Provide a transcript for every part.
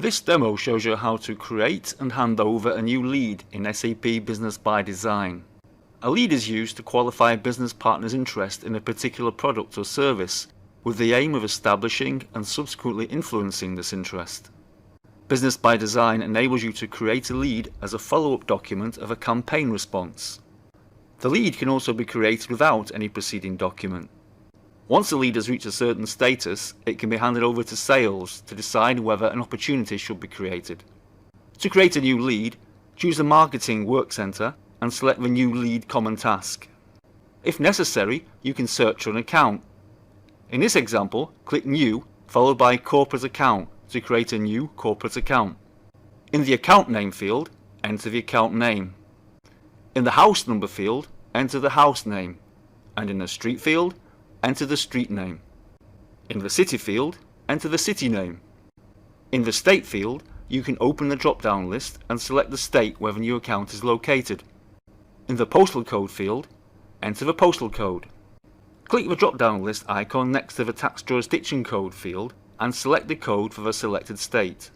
This demo shows you how to create and hand over a new lead in SAP Business by Design. A lead is used to qualify a business partner's interest in a particular product or service with the aim of establishing and subsequently influencing this interest. Business by Design enables you to create a lead as a follow-up document of a campaign response. The lead can also be created without any preceding document. Once the lead has reached a certain status, it can be handed over to sales to decide whether an opportunity should be created. To create a new lead, choose the Marketing Work Center and select the New Lead Common Task. If necessary, you can search for an account. In this example, click New followed by Corporate Account to create a new corporate account. In the Account Name field, enter the account name. In the House Number field, enter the house name, and in the Street field, enter the street name. In the City field, enter the city name. In the State field, you can open the drop-down list and select the state where the new account is located. In the Postal Code field, enter the postal code. Click the drop-down list icon next to the Tax Jurisdiction Code field and select the code for the selected state.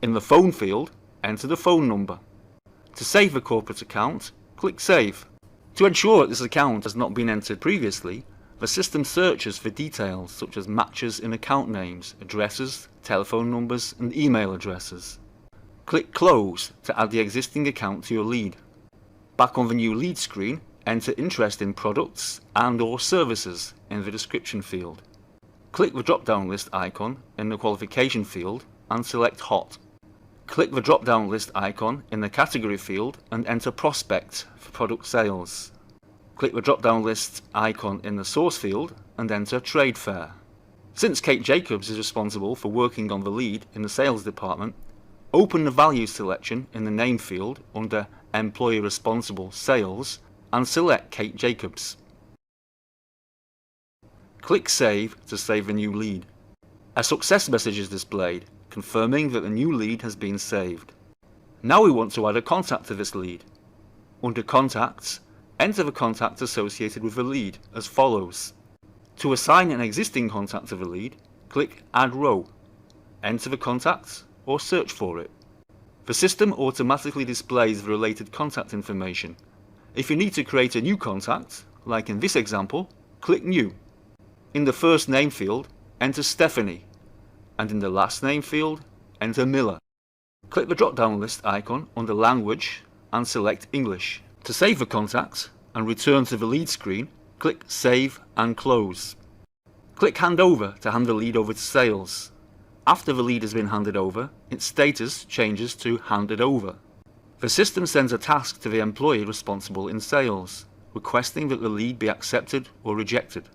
In the Phone field, enter the phone number. To save a corporate account, click Save. To ensure that this account has not been entered previously, the system searches for details such as matches in account names, addresses, telephone numbers and email addresses. Click Close to add the existing account to your lead. Back on the new lead screen, enter interest in products and or services in the description field. Click the drop-down list icon in the qualification field and select Hot. Click the drop-down list icon in the category field and enter Prospect for product sales. Click the drop-down list icon in the source field and enter Trade Fair. Since Kate Jacobs is responsible for working on the lead in the sales department, open the value selection in the name field under Employee Responsible Sales and select Kate Jacobs. Click Save to save a new lead. A success message is displayed, confirming that the new lead has been saved. Now we want to add a contact to this lead. Under Contacts, enter the contact associated with the lead as follows. To assign an existing contact to the lead, click Add Row. Enter the contact or search for it. The system automatically displays the related contact information. If you need to create a new contact, like in this example, click New. In the first name field, enter Stephanie, and in the last name field, enter Miller. Click the drop-down list icon under Language and select English. To save the contact and return to the lead screen, click Save and Close. Click Hand Over to hand the lead over to Sales. After the lead has been handed over, its status changes to Handed Over. The system sends a task to the employee responsible in sales, requesting that the lead be accepted or rejected.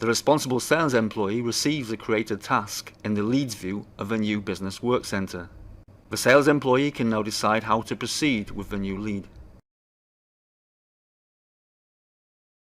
The responsible sales employee receives the created task in the leads view of the new business work center. The sales employee can now decide how to proceed with the new lead.